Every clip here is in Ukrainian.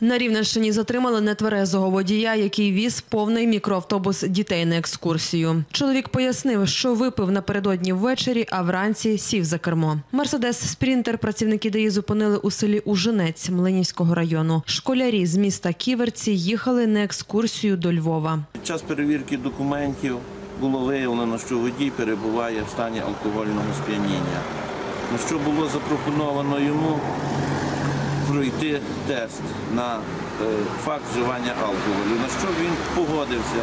На Рівненщині затримали нетверезого водія, який віз повний мікроавтобус дітей на екскурсію. Чоловік пояснив, що випив напередодні ввечері, а вранці сів за кермо. Мерседес Спрінтер працівники ДАІ зупинили у селі Ужинець Млинівського району. Школярі з міста Ківерці їхали на екскурсію до Львова. Під час перевірки документів було виявлено, що водій перебуває в стані алкогольного сп'яніння. Що було запропоновано йому пройти тест на е, факт вживання алкоголю, на що він погодився.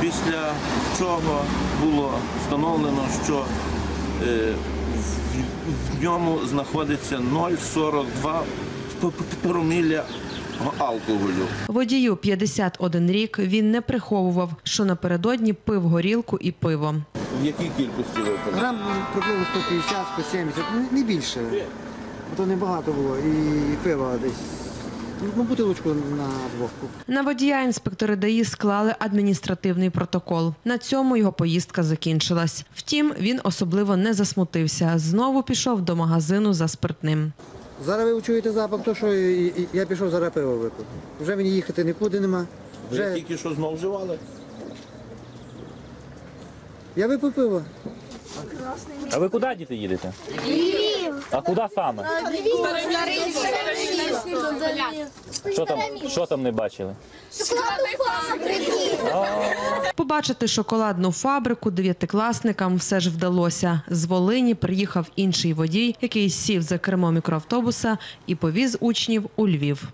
Після чого було встановлено, що е, в- ньому знаходиться 0,42 п- п- проміля алкоголю. Водію 51 рік. Він не приховував, що напередодні пив горілку і пиво. В якій кількості випили? Грам приблизно 150, 170, не- не більше. То небагато було. І пива десь. Ну, бутилочку на двох. На водія інспектори ДАІ склали адміністративний протокол. На цьому його поїздка закінчилась. Втім, він особливо не засмутився. Знову пішов до магазину за спиртним. Зараз ви чуєте запах, то що я пішов зараз пиво випив. Вже мені їхати нікуди нема. Ви Вже тільки що знов вживали? я випив пиво. А ви куди діти їдете? А куди саме? Що там, що там не бачили? Побачити шоколадну фабрику дев'ятикласникам все ж вдалося. З Волині приїхав інший водій, який сів за кермо мікроавтобуса і повіз учнів у Львів.